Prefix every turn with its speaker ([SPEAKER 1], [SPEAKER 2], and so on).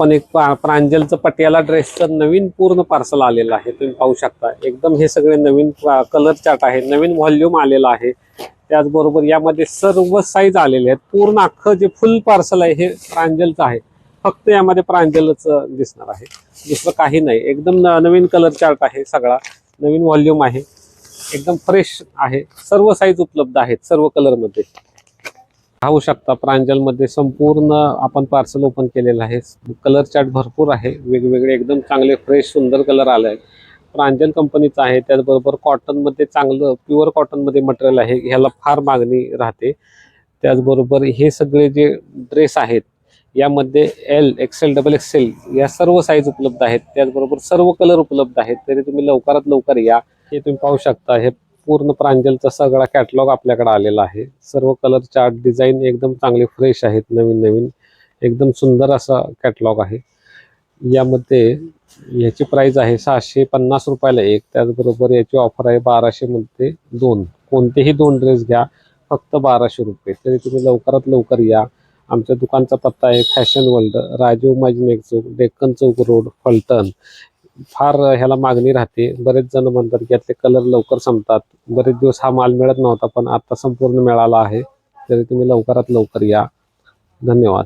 [SPEAKER 1] पण एक प्रांजलचं पटियाला ड्रेसचं नवीन पूर्ण पार्सल आलेलं आहे. तुम्ही पाहू शकता. एकदम हे सगळे नवीन कलर चार्ट आहे. नवीन व्हॉल्यूम आलेला आहे. त्याचबरोबर यामध्ये सर्व साईज आलेले आहेत. पूर्ण अख्खं जे फुल पार्सल आहे हे प्रांजलचं आहे. फक्त यामध्ये प्रांजलच दिसणार आहे. दुसरं काही नाही. एकदम न- नवीन कलर चार्ट आहे सगळा. नवीन व्हॉल्यूम आहे. एकदम फ्रेश आहे. सर्व साईज उपलब्ध आहेत सर्व कलरमध्ये पाहू शकता प्रांजलमध्ये संपूर्ण आपण पार्सल ओपन केलेलं आहे. कलर चार्ट भरपूर आहे. वेगवेगळे एकदम चांगले फ्रेश सुंदर कलर आले आहेत. प्रांजल कंपनीचं आहे. त्याचबरोबर कॉटनमध्ये चांगलं प्युअर कॉटनमध्ये मटेरियल आहे. ह्याला फार मागणी राहते. त्याचबरोबर हे सगळे जे ड्रेस आहेत यामध्ये एल एक्सेल डबल एक्सेल या सर्व साईज उपलब्ध आहेत. त्याचबरोबर सर्व कलर उपलब्ध आहेत. तरी तुम्ही लवकरात लवकर या. हे तुम्ही पाहू शकता. हे पूर्ण प्रांजलचा सगळा कॅटलॉग आपल्याकडे आलेला आहे. सर्व कलर चार्ट डिझाईन एकदम चांगले फ्रेश आहेत नवीन नवीन. एकदम सुंदर असा कॅटलॉग आहे. यामध्ये याची प्राईज आहे सहाशे पन्नास रुपयाला एक. त्याचबरोबर याची ऑफर आहे बाराशेमध्ये दोन. कोणतेही दोन ड्रेस घ्या फक्त बाराशे रुपये. तरी तुम्ही लवकरात लवकर या. आमच्या दुकानचा पत्ता आहे फॅशन वर्ल्ड राजीव माजनेक चौक डेक्कन चौक रोड फलटण. फार ह्याला मागणी राहते. बरेच जण म्हणतात की यातले कलर लवकर संपतात. बरेच दिवस हा माल मिळत नव्हता पण आता संपूर्ण मिळाला आहे. तरी तुम्ही लवकरात लवकर या. धन्यवाद.